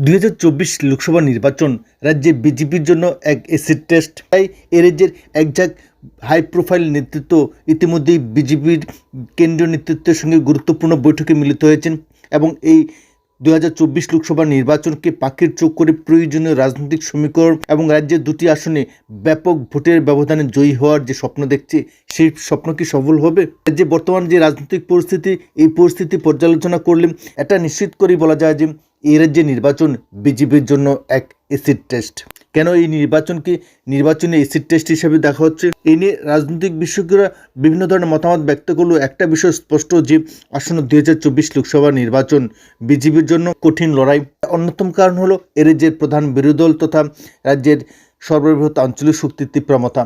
দুই হাজার চব্বিশ লোকসভা নির্বাচন রাজ্যে বিজেপির জন্য এক এসিড টেস্ট তাই এ রাজ্যের একঝাক হাই প্রোফাইল নেতৃত্ব ইতিমধ্যেই বিজেপির কেন্দ্রীয় নেতৃত্বের সঙ্গে গুরুত্বপূর্ণ বৈঠকে মিলিত হয়েছেন এবং এই দু হাজার চব্বিশ লোকসভা নির্বাচনকে পাখির চোখ করে প্রয়োজনীয় রাজনৈতিক সমীকরণ এবং রাজ্যের দুটি আসনে ব্যাপক ভোটের ব্যবধানে জয়ী হওয়ার যে স্বপ্ন দেখছে, সেই স্বপ্ন কি সফল হবে? রাজ্যে বর্তমান যে রাজনৈতিক পরিস্থিতি, এই পরিস্থিতি পর্যালোচনা করলে এটা নিশ্চিত করেই বলা যায় যে এই রাজ্যে নির্বাচন বিজেপির জন্য এক এসিড টেস্ট। কেন এই নির্বাচনকে নির্বাচনে এসিড টেস্ট হিসেবে দেখা হচ্ছে? এই নিয়ে রাজনৈতিক বিশেষজ্ঞরা বিভিন্ন ধরনের মতামত ব্যক্ত করলেও একটা বিষয় স্পষ্ট যে, আসন্ন দুই হাজার চব্বিশ লোকসভা নির্বাচন বিজেপির জন্য কঠিন লড়াই। অন্যতম কারণ হলো এ রাজ্যের প্রধান বিরোধী দল তথা রাজ্যের সর্ববৃহৎ আঞ্চলিক শক্তির তীব্রমতা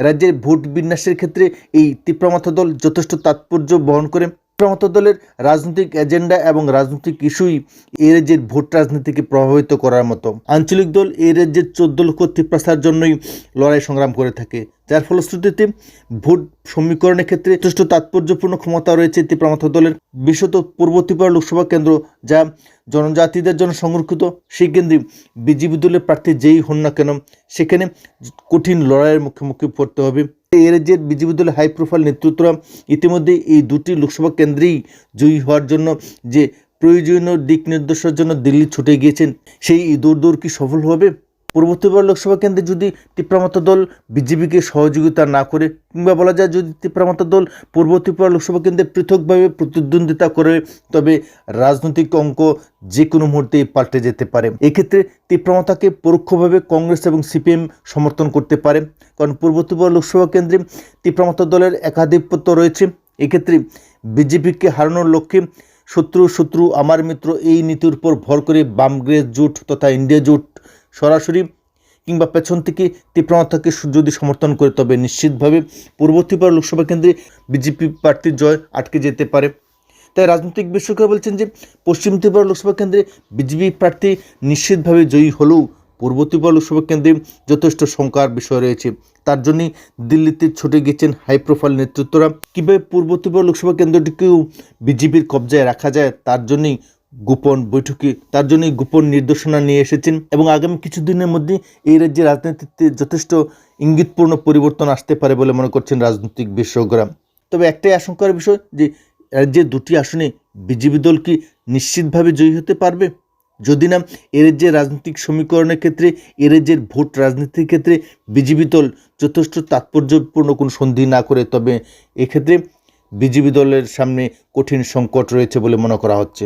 রাজ্যের ভোট বিন্যাসের ক্ষেত্রে এই তীব্রমতা দল যথেষ্ট তাৎপর্য বহন করে। তীব্রমতা দলের রাজনৈতিক এজেন্ডা এবং রাজনৈতিক ইস্যুই এই রাজ্যের ভোট রাজনীতিকে প্রভাবিত করার মতো। আঞ্চলিক দল এই রাজ্যের চোদ্দ লক্ষ তীব্রাস্তার জন্যই লড়াই সংগ্রাম করে থাকে। যার ফলশ্রুতিতে ভোট সমীকরণের ক্ষেত্রে যথেষ্ট তাৎপর্যপূর্ণ ক্ষমতা রয়েছে তীব্রমতা দলের বিশেষত পূর্ব ত্রিপুরা লোকসভা কেন্দ্র, যা জনজাতিদের জন্য সংরক্ষিত। সেই কেন্দ্রে বিজেপি দলের প্রার্থী যেই হন না কেন, সেখানে কঠিন লড়াইয়ের মুখোমুখি পড়তে হবে। এই রাজ্যের বিজেপি দলের হাই প্রোফাইল নেতৃত্বরা, ইতিমধ্যে এই দুটি লোকসভা কেন্দ্রেই জয়ী হওয়ার জন্য যে প্রয়োজনীয় দিক নির্দেশের জন্য দিল্লি ছুটে গিয়েছেন, সেই দৌড় দৌড় কি সফল হবে? পূর্বত্রিপুরা লোকসভা কেন্দ্রে যদি তীব্রমত দল বিজেপিকে সহযোগিতা না করে, কিংবা বলা যায় যদি তীব্রমত দল পূর্ব ত্রিপুরা লোকসভা কেন্দ্রে পৃথকভাবে প্রতিদ্বন্দ্বিতা করে, তবে রাজনৈতিক অঙ্ক যে কোনো মুহূর্তেই পাল্টে যেতে পারে। এক্ষেত্রে তীব্রমতাকে পরোক্ষভাবে কংগ্রেস এবং সিপিএম সমর্থন করতে পারে, কারণ পূর্ব ত্রিপুরা লোকসভা কেন্দ্রে তীব্রমতা দলের একাধিপত্য রয়েছে। এক্ষেত্রে বিজেপিকে হারানোর লক্ষ্যে শত্রু শত্রু, আমার মিত্র এই নীতির উপর ভর করে বামগ্রেস জোট তথা ইন্ডিয়া জোট সরাসরি কিংবা পেছন থেকে তীব্রমাত্রাকে যদি সমর্থন করে, তবে নিশ্চিতভাবে পূর্ব ত্রিপুরা লোকসভা কেন্দ্রে বিজেপি প্রার্থীর জয় আটকে যেতে পারে। তাই রাজনৈতিক বিশেষজ্ঞরা বলছেন যে, পশ্চিম ত্রিপুরা লোকসভা কেন্দ্রে বিজেপি প্রার্থী নিশ্চিতভাবে জয়ী হলেও পূর্ব ত্রিপুরা লোকসভা কেন্দ্রে যথেষ্ট শঙ্কার বিষয় রয়েছে। তার জন্যই দিল্লিতে ছুটে গেছেন হাই প্রোফাইল নেতৃত্বরা। কীভাবে পূর্ব ত্রিপুরা লোকসভা কেন্দ্রটিকেও বিজেপির কবজায় রাখা যায়, তার জন্যই গোপন বৈঠকে তার জন্যই গোপন নির্দেশনা নিয়ে এসেছেন এবং আগামী কিছুদিনের মধ্যে এই রাজ্যের রাজনীতিতে যথেষ্ট ইঙ্গিতপূর্ণ পরিবর্তন আসতে পারে বলে মনে করছেন রাজনৈতিক বিশেষজ্ঞরা। তবে একটাই আশঙ্কার বিষয় যে রাজ্যের দুটি আসনে বিজেপি দল কি নিশ্চিতভাবে জয়ী হতে পারবে? যদি না, এ রাজ্যের রাজনৈতিক সমীকরণের ক্ষেত্রে, এ রাজ্যের ভোট রাজনীতির ক্ষেত্রে বিজেপি দল যথেষ্ট তাৎপর্যপূর্ণ কোনো সন্ধি না করে, তবে এক্ষেত্রে বিজেপি দলের সামনে কঠিন সংকট রয়েছে বলে মনে করা হচ্ছে।